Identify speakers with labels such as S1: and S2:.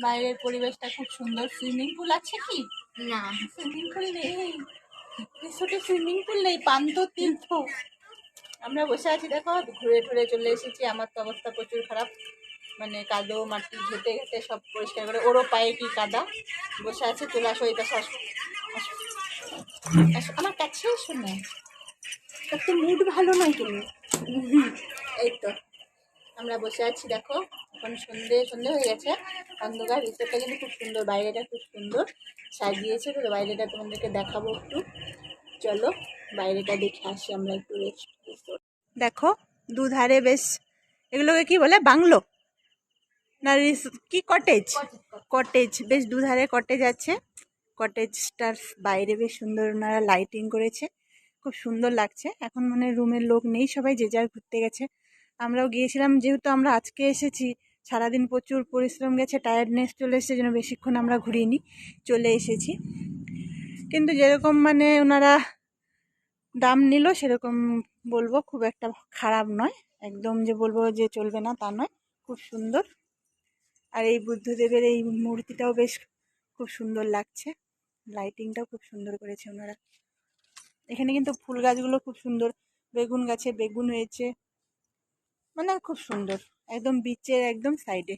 S1: বাইরের পরিবেশটা খুব সুন্দর। সুইমিং পুল আছে কি?
S2: না।
S1: সুইমিং পুল নেই। রিসোর্টে সুইমিং পুল নেই পান্ত তীর্থ। আমরা বসে আছি দেখো ঘুরে টুরে চলে এসেছি। আমার তো অবস্থা প্রচুর খারাপ। মানে কাদো মাটি ঘেটে ঘেটে সব পরিষ্কার করে। ওরও পায়ে কি কাদা? বসে আছে চলে আসো এই পাশে আসো। আসো। আসো। আমার কাছে এসো না। তো মুড ভালো নয় তুমি। এই তো। আমরা বসে আছি, দেখো। এখন সন্ধে সন্ধে হয়ে গেছে। অন্ধকার রিসোর্টটা কিন্তু খুব সুন্দর, বাইরেটা খুব সুন্দর। সাজিয়েছে তো বাইরেটা তোমাদেরকে দেখাবো একটু। চলো, বাইরেটা দেখে আসি আমরা একটু রিসোর্ট দেখো, দুধারে বেশ, এগুলোকে কি বলে? বাংলো? না কি কটেজ কটেজ বেশ দুধারে কটেজ আছে। কটেজটার বাইরে বেশ সুন্দর ওনারা লাইটিং করেছে। খুব সুন্দর লাগছে। এখন মানে রুমের লোক নেই, সবাই যে যার ঘুরতে গেছে। আমরাও গিয়েছিলাম। যেহেতু আমরা আজকে এসেছি, সারাদিন প্রচুর পরিশ্রম গেছে টায়ার্ডনেস চলে এসেছে, যেন বেশিক্ষণ আমরা ঘুরিনি, চলে এসেছি। কিন্তু যেরকম মানে ওনারা দাম নিল, সেরকম বলব খুব একটা খারাপ নয়। একদম যে বলব যে চলবে না তা নয়, খুব সুন্দর। আর এই বুদ্ধদেবের এই মূর্তিটাও বেশ খুব সুন্দর লাগছে। লাইটিংটাও খুব সুন্দর করেছে ওনারা। এখানে কিন্তু ফুল গাছগুলো খুব সুন্দর। বেগুন গাছে বেগুন হয়েছে। মানে খুব সুন্দর একদম বিচের একদম সাইডে